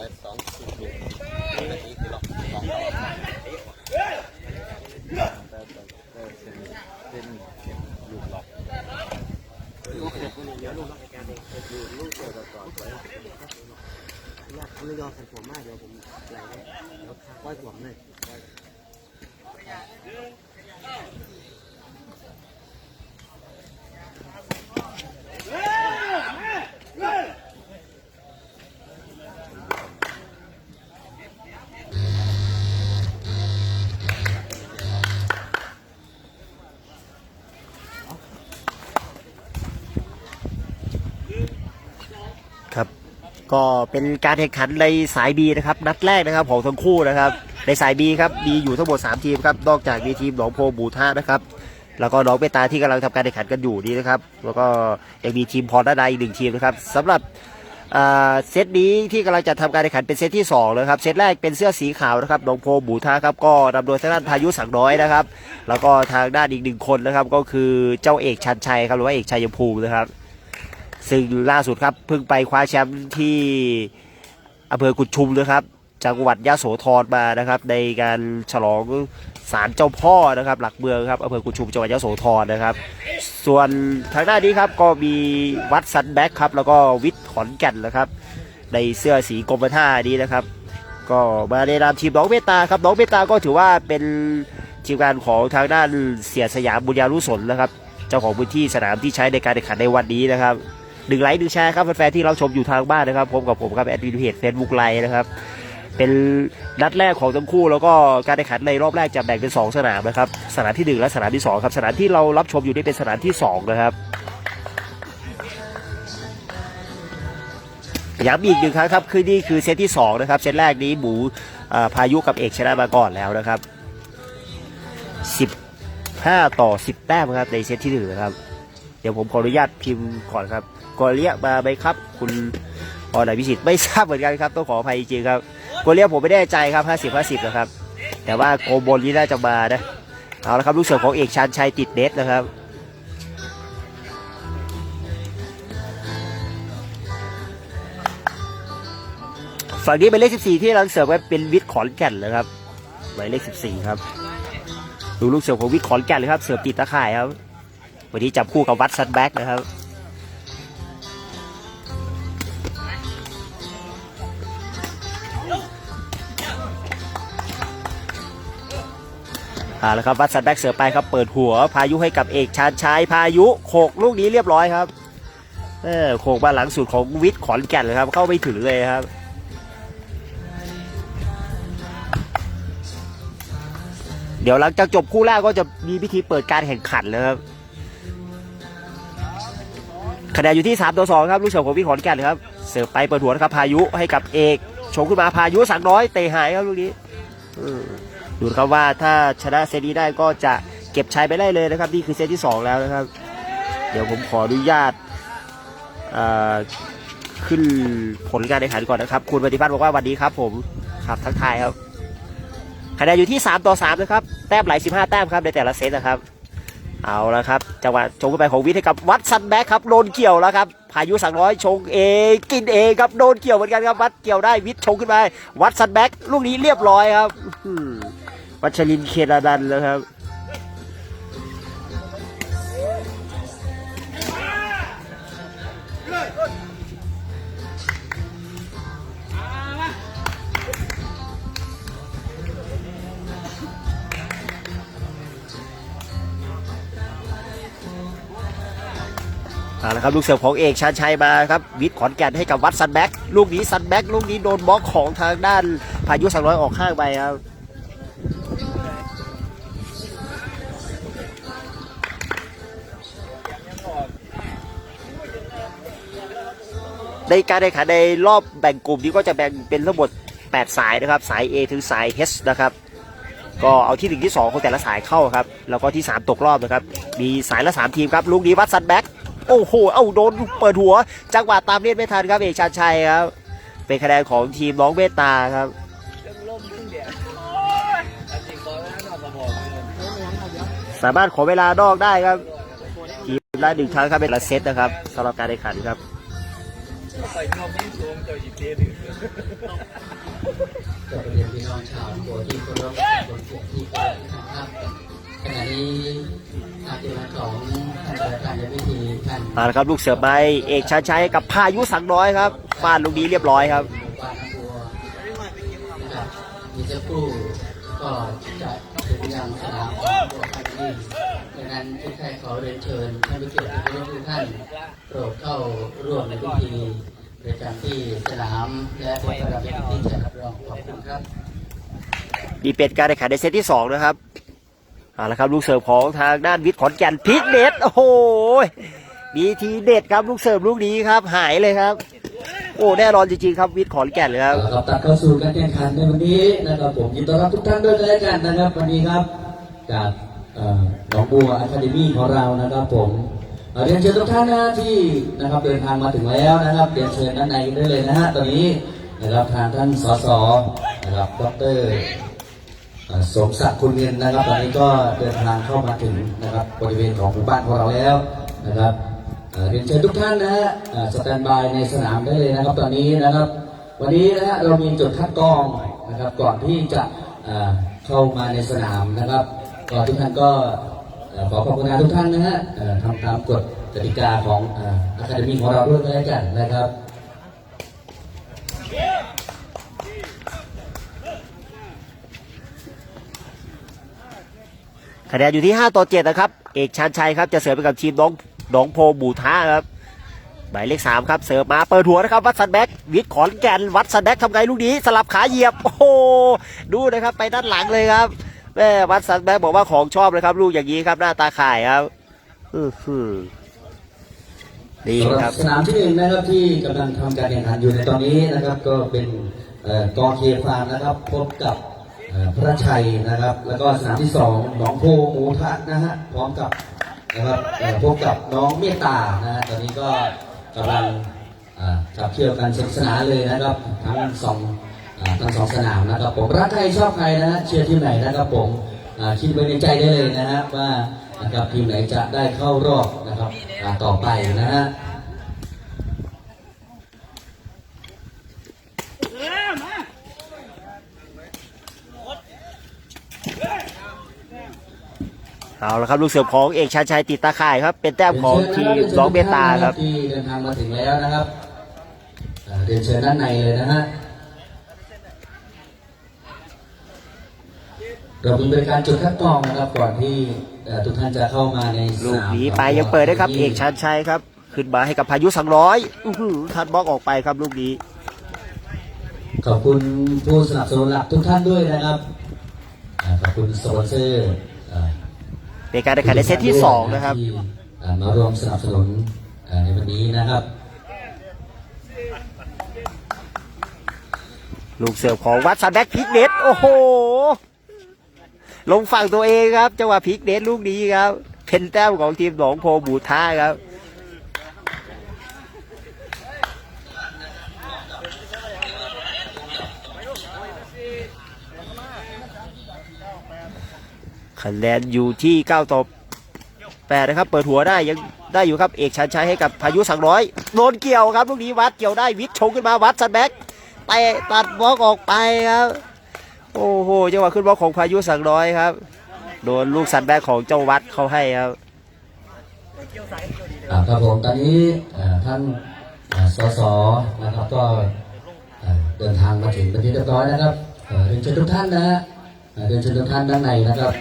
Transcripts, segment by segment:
ลือสองสิบลูกนาทีคือล็อกสองต่อเป็นลูกหลอกลูกเนี่ยเดี๋ยวลูกล็อกการเองลูกลูกเจอก่อนไว้ยากไม่ยอมกันผมมากเดี๋ยวผมไหลเดี๋ยวค่อยผมเลย ก็เป็นการแข่งขันในสาย B นะครับนัดแรกนะครับของทั้งคู่นะครับ ในสาย B ครับมีอยู่ทั้งหมด3ทีมครับนอกจากมีทีมหนองโพบูท่านะครับแล้วก็น้องเปตาที่กำลังทำการแข่งขันกันอยู่นี่นะครับ แล้วก็ยังมีทีมพรด้านในอีกหนึ่งทีมนะครับสำหรับเซตนี้ที่กำลังจะทำการแข่งขันเป็นเซตที่2นะครับเซตแรกเป็นเสื้อสีขาวนะครับหนองโพบูท่าครับก็นำโดยทางด้านพายุสังน้อยนะครับ แล้วก็ทางด้านอีกหนึ่งคนนะครับก็คือเจ้าเอกชันชัยครับหรือว่าเอกชัยภูมินะครับ ซึ่งล่าสุดครับเพิ่งไปคว้าแชมป์ที่อำเภอกุดชุมนะครับจังหวัดยะโสธรมานะครับในการฉลองศาลเจ้าพ่อนะครับ หลักเมืองครับอำเภอกุดชุมจังหวัดยะโสธรนะครับ ส่วนทางด้านนี้ครับก็มีวัดซันแบ็กครับแล้วก็วิทย์ขอนแก่นนะครับ ในเสื้อสีกรมท่านี้นะครับ ก็มาในนามทีมน้องเมตตาครับน้องเมตตาก็ถือว่าเป็นทีมงานของทางด้านเสียสยามบุญญาลุสนนะครับ เจ้าของพื้นที่สนามที่ใช้ในการแข่งขันในวันนี้นะครับ หนึ่งไลค์หนึ่งแชร์ครับแฟนๆที่เราชมอยู่ทางบ้านนะครับพบกับผมครับแอดมินเพจเฟซบุ๊กไลน์นะครับเป็นนัดแรกของทั้งคู่ แล้วก็การแข่งขันในรอบแรกจะแบ่งเป็น 2 สนามนะครับสนามที่ 1 และสนามที่ 2 ครับ สนามที่เรารับชมอยู่นี่เป็นสนามที่ 2 นะครับย้ำอีกหนึ่งครั้งครับคือนี่คือเซตที่ 2 นะครับ เซตแรกนี้หมูพายุกับเอกชนะมาก่อนแล้วนะครับ 15 ต่อ 10 แต้มครับในเซตที่หนึ่งนะครับ เดี๋ยวผมขออนุญาตพิมพ์ก่อนครับ กอเลียมาไหมครับ คุณออนไพิสิทธิ์ไม่ทราบเหมือนกันครับต้องขออภัยจริงครับกอเลียผมไม่แน่ใจครับ 50 50นะครับ แต่ว่าโกบนนี้น่าจะมานะเอาละครับลูกเสือของเอกชันชัยติดเน็ตนะครับฝั่งนี้เป็นเลข 14 ที่เราเสิร์ฟไว้เป็นวิทย์ขอนแก่นนะครับหมายเลข 14 ครับ ดูลูกเสือของวิทย์ขอนแก่นเลยครับ เสิร์ฟติดตะข่ายครับ วันนี้จับคู่กับวัดซันแบ็กนะครับ อ่าแล้วครับวัดซันแบ็กเสือไปครับเปิดหัวพายุให้กับเอกชาญชัยพายุโขกลูกนี้เรียบร้อยครับเออโขกมาหลังสุดของวิทย์ขอนแก่นเลยครับ เข้าไม่ถึงเลยครับเดี๋ยวหลังจากจบคู่แรกก็จะมีพิธีเปิดการแข่งขันแล้วครับคะแนนอยู่ที่3ต่อ2ครับลูกเสือของวิทย์ขอนแก่นครับ เสิร์ฟไปเปิดหัวนะครับพายุให้กับเอกชงขึ้นมาพายุสังน้อยเตะหายครับลูกนี้อื ดูครับว่าถ้าชนะเซตนี้ได้ก็จะเก็บชัยไปได้เลยนะครับ นี่คือเซตที่ 2 แล้วนะครับ เดี๋ยวผมขออนุญาตขึ้นผลการแข่งขันก่อนนะครับ คุณปฏิพัฒน์บอกว่าวันนี้ครับผมครับทักทายครับคะแนนอยู่ที่ 3 ต่อ 3 นะครับ แต้มไหล15 แต้มครับในแต่ละเซตนะครับ เอาละครับจังหวะชงขึ้นไปของวิทย์ให้กับวัดซันแบ็คครับโดนเกี่ยวแล้วครับพายุสังน้อยชงเองกินเองครับโดนเกี่ยวเหมือนกันครับวัดเกี่ยวได้วิทย์ชงขึ้นไปวัดซันแบ็คลูกนี้เรียบร้อยครับ วัชรินเคนาดันแล้วครับ เอาละครับลูกเสือของเอกชาญชัยมาครับวิทย์ขอนแก่นให้กับวัดซันแบ็กลูกนี้ซันแบ็กลูกนี้โดนบล็อกของทางด้านพายุสังร้อยออกข้างไปครับ ในการแข่งขันในรอบแบ่งกลุ่มนี้ก็จะแบ่งเป็นทั้งหมด 8 สายนะครับ สาย A ถึงสาย H นะครับ ก็เอาที่ 1 ที่ 2 ของแต่ละสายเข้าครับ แล้วก็ที่ 3 ตกรอบนะครับ มีสายละ 3 ทีมครับ ลูกนี้วัดซันแบ็กโอ้โห เอ้าโดนเปิดหัว จังหวะตามเล่นไม่ทันครับ เอกชาญชัยครับ เป็นคะแนนของทีมน้องเมตตาครับสามารถขอเวลานอกได้ครับทีมละหนึ่งครั้งครับเป็นละเซตนะครับสำหรับการแข่งขันครับ ใส่นมยิ่งสูงเจ้าอีเตี้ยดึงก็เรียนพี่น้องชาวโบที่เคารพคนเกียรติที่เคารพนะครับขณะนี้อาจารย์ของท่านประธานในพิธีท่านเอาละครับลูกเสือไม้เอกชาชัยกับพายุสังน้อยครับฟาดลูกนี้เรียบร้อยครับมู่บ้านน้กครู่ก็ จะถึงยังสนามของบัวพันธุ์นี้ดังนั้นทุกท่านขอเรียนเชิญท่านผู้เกียรติที่เคารพทุกท่านโปรดเข้าร่วมในพิธีประจำที่สนามและพระราชพิธีจะรับรองขอบคุณครับดีเป็นการแข่งขันในเซตที่สองนะครับเอาละครับลูกเสิร์ฟของทางด้านวิทย์ขอนแก่นพิกเน็ตโอ้โหมีทีเด็ดครับลูกเสิร์ฟลูกนี้ครับหายเลยครับ โอ้แน่นอนจริงๆครับวิทย์ขอนแก่นเลยครับครับตัดเข้าสู่การแข่งขันในวันนี้นะครับผมยินดีต้อนรับทุกท่านด้วยกันแล้วกันนะครับวันนี้ครับจากหนองบัวอะคาเดมี่ของเรานะครับผมเรียนเชิญทุกท่านนะที่นะครับเดินทางมาถึงแล้วนะครับเรียนเชิญด้านในได้เลยนะฮะตอนนี้นะครับทางท่านสสนะครับดรสมศักดิ์คุณเงินนะครับ ตอนนี้ก็เดินทางเข้ามาถึงนะครับบริเวณของหมู่บ้านของเราแล้วนะครับ เรียนเชิญทุกท่านนะฮะสแตนบายในสนามได้เลยนะครับ ตอนนี้นะครับ วันนี้นะฮะเรามีจุดคัดกรองนะครับ ก่อนที่จะเข้ามาในสนามนะครับก็ทุกท่านก็ขอขอบคุณทุกท่านนะฮะทำตามกฎกติกาของอะคาเดมี่ของเราด้วยก็แล้วกันนะครับคะแนนอยู่ที่ 5 ต่อ 7 นะครับ เอกชานชัยครับ จะเสิร์ฟไปกับทีมน้อง หนองโพบูท้าครับหมายเลข3ครับเสิร์ฟมาเปิดหัวนะครับวัดสันแบ็กวิทขอนแก่นวัดสันแบ็กทำไงลูกนี้สลับขาเหยียบ โอ้โหดูนะครับไปด้านหลังเลยครับแม่วัดสันแบ็กบอกว่าของชอบเลยครับ ลูกอย่างนี้ครับหน้าตาข่ายครับอือหือดีสำหครับสนามที่หนึ่งนะครับที่กำลังทำการแข่งขันอยู่ในตอนนี้นะครับ ก็เป็นกองเคฟาร์มนะครับ พบกับพระชัยนะครับ แล้วก็สนามที่สองหนองโพหมูทะนะฮะพร้อมกับ นะครับพบกับน้องเมตตานะตอนนี้ก็กำลังจับเที่ยวกันสนุกสนานเลยนะครับ ทั้งสองอทั้งสองสนามนะครับผมรักใครชอบใครนะฮะเชียร์ทีมไหนนะครับผมคิดไว้ในใจได้เลยนะฮะว่านะครับทีมไหนจะได้เข้ารอบนะครับต่อไปนะฮะ เอาละครับลูกเสิร์ฟของเอกชานชัยติดตาข่ายครับ เป็นแต้มของทีมน้องเบตาครับที่เดินทางมาถึงแล้วนะครับอ่าเรียนเชิญด้านในเลยนะฮะเรามีบริการจุดคัดกรองนะครับก่อนที่เอ่อทุกท่านจะเข้ามาในสลูกนามหนีไปยังเปิดได้ครับ เอกชานชัยครับ ขึ้นมาให้กับพายุสังร้อยอื้อหือทัดบล็อกออกไปครับลูกนี้ขอบคุณผู้สนับสนุนหลักทุกท่านด้วยนะครับอ่าขอบคุณสปอนเซอร์ อ่าในการแข่งขันในเซตที่2นะครับที่อ่ามารวมสนับสนุนอ่าในวันนี้นะครับลูกเสิร์ฟของวัดซันแบ็กพลิกเน็ตโอ้โห ลงฝั่งตัวเองครับจังหวะพลิกเน็ตลูกนี้ครับเป็นแต้มของทีมหนองโพบูท่าครับ คะแนนอยู่ที่ 9ต่อ8นะครับ เปิดหัวได้ยังได้อยู่ครับเอกชันชัยให้กับพายุสังร้อยโดนเกี่ยวครับลูกนี้วัดเกี่ยวได้วิทย์ชงขึ้นมาวัดซันแบ็กเตะตัดบล็อกออกไปครับโอ้โหจังหวะขึ้นบล็อกของพายุสังร้อยครับโดนลูกซันแบ็กของเจ้าวัดเขาให้ครับครับผมตอนนี้ท่านอ่าสสนะครับก็เดินทางมาถึงเป็นที่เรียบร้อยนะครับเรียนเชิญทุกท่านนะฮะเรียนเชิญทุกท่านด้านในนะครับ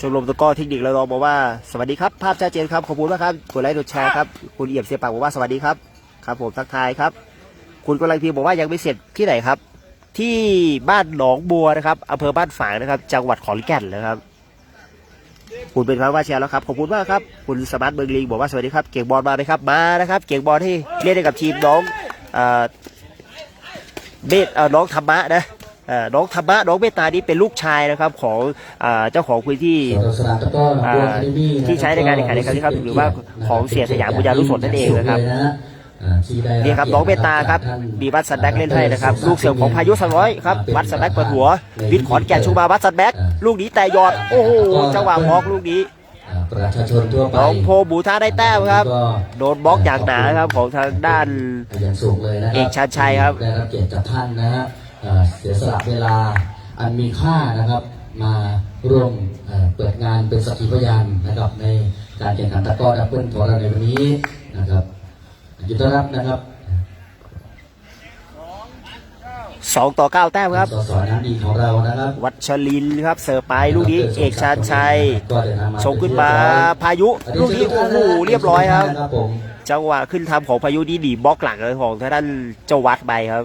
ชมรมตะก้อเทคนิคระนองบอกว่าสวัสดีครับภาพชัดเจนครับขอบคุณมากครับกดไลค์กดแชร์ครับคุณเอี่ยมเสียปากบอกว่าสวัสดีครับครับผมทักทายครับ คุณกำลังพีบอกว่ายังไม่เสร็จที่ไหนครับ ที่บ้านหนองบัวนะครับอำเภอบ้านฝางนะครับ จังหวัดขอนแก่นนะครับ คุณเป็นพระว่าแชร์แล้วครับขอบคุณมากครับคุณสมาร์ทเบิร์กลิงบอกว่าสวัสดีครับเก่งบอลมาไหมครับมานะครับ เก่งบอลที่เล่นให้กับทีมน้องเบสน้องธรรมะนะ น้องธรรมะน้องเมตตานี้เป็นลูกชายนะครับของเอ่อเจ้าของพื้นที่สสนามตะกร้อหนองบัวอ่าอะคาเดมี่ะครับที่ใช้ในการแข่งขันในครั้งนี้ครับหรือว่าของเสียสยามบุญญานุสนนั่นเองนะครับเลยฮอ่าที่ได้นี่ครับน้องเบตาครับมีวัดสันแบ็กเล่นให้นะครับ ลูกเสือของพายุสังร้อยครับวัดสันแบ็กเปิดหัว วิทย์ขอนแก่นชูมาวัดสันแบ็กลูกนี้แต่ยอด โอ้โหจังหวะบล็อกลูกนี้อ่าประชาชนทั่วไปน้องโพบูท่าได้แต้มครับก็โดนบล็อกอย่างหนาครับของทางด้านอย่างสูงเลยนะครัเอกชาญชัยครับได้รับเกียรติจากท่านนะฮะ เอ่อเสียสละเวลาอันมีค่านะครับมาร่วมเอ่อเปิดงานเป็นสักขีพยานนะครับในการแข่งขันตะกร้อดับเบิลของเราในวันนี้นะครับยินดีต้อนรับนะครับ2ต่อ9แต้มครับ สสน้ำดีของเรานะครับ วัชรินทร์ครับ เสิร์ฟไปลูกนี้เอกชาญชัยก็เดินทางมาส่งขึ้นมาพายุ ลูกนี้โอ้โหเรียบร้อยครับนะครับผมจังหวะขึ้นทำของพายุนี่ดีบล็อกหลังเลยของทางด้านเจ้าวัดไปครับ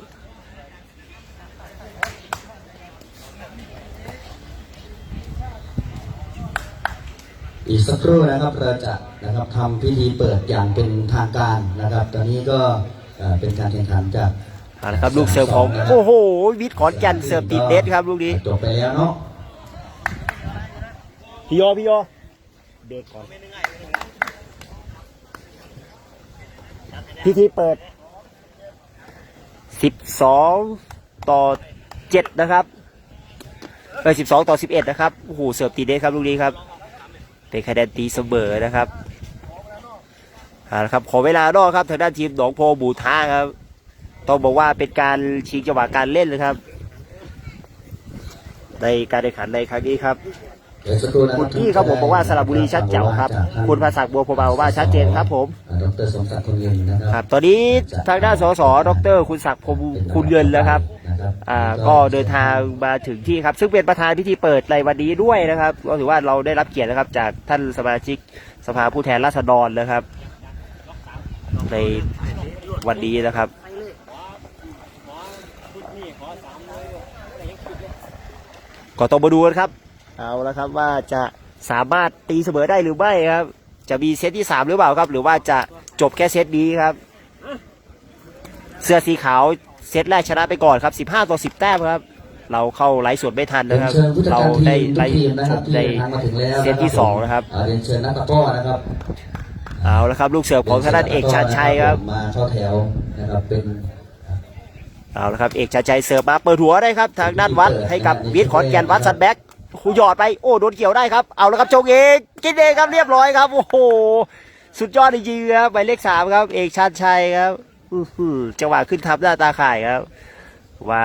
อีกสักครู่นะครับเราจะนะครับทำพิธีเปิดอย่างเป็นทางการนะครับ ตอนนี้ก็เอ่อเป็นการแข่งขันจากเอาละครับลูกเสิร์ฟของโอ้โหวิทย์ขอนแก่นเสิร์ฟติดเน็ตครับลูกนี้จบไปแล้วเนาะพี่โยพี่โยเบรกก่อนพิธีเปิด 12 ต่อ 7 นะครับเออ12 ต่อ 11 นะครับโอ้โหเสิร์ฟตีเด็ดครับลูกนี้ครับ เป็นคะแนนตีเสมอนะครับเอาละครับขอเวลานอกครับทางด้านทีมหนองโพบูท้าครับ ต้องบอกว่าเป็นการชิงจังหวะการเล่นนะครับ ในการแข่งขันในครั้งนี้ครับเดี๋ยวสักครู่นะคุณพี่ครับผมบอกว่าสระบุรีชัดเจ๋วครับ คุณภาษาบัวพบาว่าชัดเจนครับผมอ่าดรสมศักดิ์คนเงินนะคครัรับบตอนนี้ทางด้านสสดรคุณศักดิ์พรหมคุณเงินแล้วครับนะ ครับอ่าก็เดินทางมาถึงที่ครับ ซึ่งเป็นประธานพิธีเปิดในวันนี้ด้วยนะครับก็ถือว่าเราได้รับเกียรตินะครับ จากท่านสมาชิกสภาผู้แทนราษฎรนะครับ ในวันนี้นะครับก็ต้องมาดูกันครับเอาละครับว่าจะสามารถตีเสมอได้หรือไม่ครับ จะมีเซตที่ 3 หรือเปล่าครับ หรือว่าจะจบแค่เซตนี้ครับ เสื้อสีขาว เซตแรกชนะไปก่อนครับ 15 ต่อ 10 แต้มครับ เราเข้าไลฟ์สดไม่ทันเรียนะนครับเชิญผู้จัดเราการทีได้มไลทุกทีมฟ์นะสครับดที่ในเดินทางมาถึงแล้วเซตที่สองนะครับอ่าเรียนเชิญนักตะกร้อนะครับเอาละครับ ลูกเสือของทางด้านเอกชาญชัยครับมาเข้าแถวนะครับเป็นเอาละครับเอกชาญชัยเสิร์ฟมาเปิดหัวได้ครับทางด้านวัดให้กับวิทย์ขอนแก่นวัดสันแบ็กหูหยอดไปโอ้โดนเกี่ยวได้ครับเอาละครับจงเอกกินเองครับเรียบร้อยครับโอ้โหสุดยอดจริงๆครับหมายเลขสามครับ เอกชาญชัยครับอื้อหือ จังหวะขึ้นทับหน้าตาข่ายครับ ว่า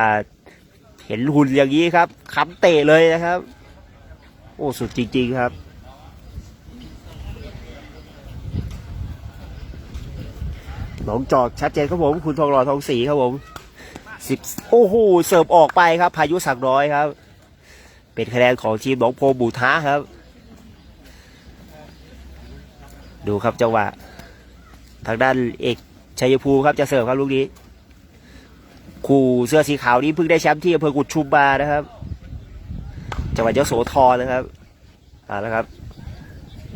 เห็นหุ่นอย่างนี้ครับขำเตะเลยนะครับ โอ้สุดจริง ๆครับหนองจอกชัดเจนครับผม คุณทองหล่อทองศรีครับผมสิบโอ้โหเสิร์ฟออกไปครับ พายุสักร้อยครับ เป็นคะแนนของทีมหนองโพบูท้าครับ ดูครับจังหวะ ทางด้านเอก ชัยภูมิครับจะเสิร์ฟครับลูกนี้ คู่เสื้อสีขาวนี้เพิ่งได้แชมป์ที่อำเภอกุดชุมมานะครับจังหวัดยโสธรนะครับเอาละครับ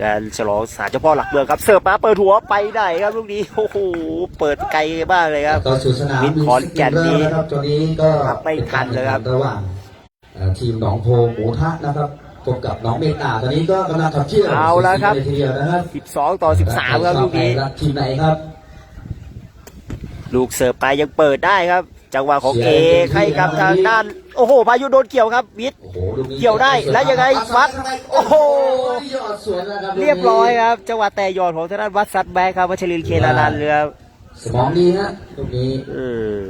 งานฉลองศาลเจ้าพ่อหลักเมืองครับเสิร์ฟมาเปิดหัวไปไหนครับลูกนี้โอ้โหเปิดไกลมากเลยครับก็สู่สนามวิทย์ขอนแก่นนี้นะครับตอนนี้ก็ครับไม่ทันเลยครับระหว่างเอ่อทีมหนองโพหมูทะนะครับพบกับหนองเมตาตอนนี้ก็กำลังขับเคี่ยวเอาละครับสีทีเดียวนะครับ12 ต่อ 13 ครับลูกนี้รักทีมไหนครับ ลูกเสิร์ฟไปยังเปิดได้ครับ จังหวะของเสีเอยเต็มที่ให้กับครับทางด้าน โอ้โหพายุโดนเกี่ยวครับวิทย์โอ้โหลูกนี้เกี่ยวได้แล้วยังไงวัด โอ้โหยอดสวนนะครับลูกนี้เรียบร้อยครับ จังหวะแต่หยอดของทางด้านวัดซัดแบกครับวัชรินทร์เคลานันท์เลยครับสมองดีฮะลูกนี้เออ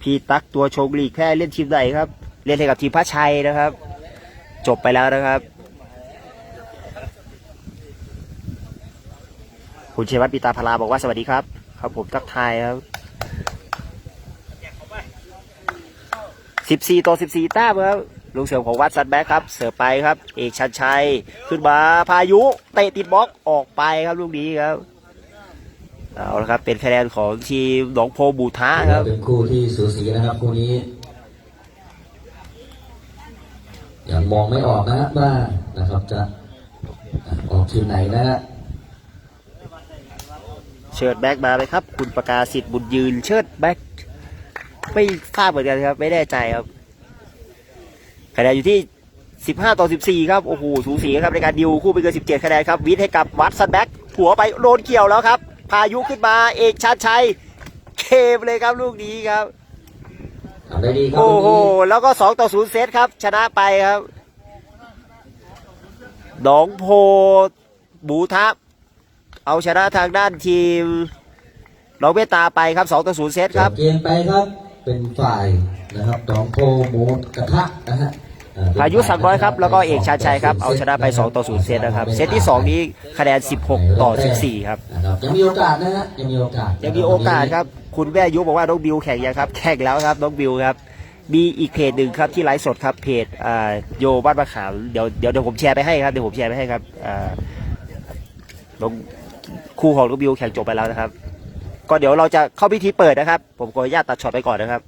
พี่ตั๊กตัวโชงลีกแค่เล่นทีมไหนครับ เล่นให้กับทีมพระชัยนะครับ จบไปแล้วนะครับคุณเชยวัฒน์ปีตาพลาบอกว่าสวัสดีครับ ครับผมทักทายครับสิบสี่ต่อสิบสี่ต้มครับลูกเสือของวัดซันแบ็คครับ เสิร์ฟไปครับ เอกชันชัย ขึ้นมาพายุเตะติดบล็อกออกไปครับลูกนี้ครับเอาละครับเป็นคะแนนของทีมหนองโพบูท้าครับเป็นคู่ที่สูสีนะครับคู่นี้ยังมองไม่ออกนะฮะว่านะครับจะออกทีมไหนนะฮะ เชิดแบ็กมาไหมครับ คุณประกาศสิทธิ์บุญยืนเชิดแบ็กไม่ทราบเหมือนกันครับ ไม่แน่ใจครับคะแนนอยู่ที่ 15 ต่อ 14 ครับ โอ้โห สูสีครับในการดิวคู่ไปเกิน 17 คะแนนครับ วิทย์ให้กับวัดซันแบ็กหัวไปโดนเกี่ยวแล้วครับ พายุขึ้นมาเอกชาญชัยเคมเลยครับลูกนี้ครับทำได้ดีครับโอ้โหลูกนี้แล้วก็ 2 ต่อ 0 เซตครับ ชนะไปครับหนองโพบูทับ เอาชนะทางด้านทีมน้องเมตตาไปครับ2ต่อ0เซตครับจเกมไปครับ เป็นฝ่ายนะครับน้องโพหมูกระทะนะฮะอ่เป็นพายุสังร้อยครับ แล้วก็เอกชาญชัยครับสงเอาชนะไป 2 ต่อ 0 เซตนะครับ เซตที่ 2 นี้คะแนน 16 ต่อ 14ครับนะครับ ยังมีโอกาสนะฮะ ยังมีโอกาส ยังมีโอกาสครับ คุณแม่ยุบอกว่าน้องบิวแข่งยังครับ แข่งแล้วครับน้องบิวครับ มีอีกเพจหนึ่งครับที่ไลฟ์สดครับ เพจอ่าโยบ้านมะขาม เดี๋ยวเดี๋ยวเดี๋ยวผมแชร์ไปให้ครับ เดี๋ยวผมแชร์ไปให้ครับอ่าน้อง คู่ของลูกบิวแข่งจบไปแล้วนะครับ ก็เดี๋ยวเราจะเข้าพิธีเปิดนะครับ ผมขออนุญาตตัดช็อตไปก่อนนะครับ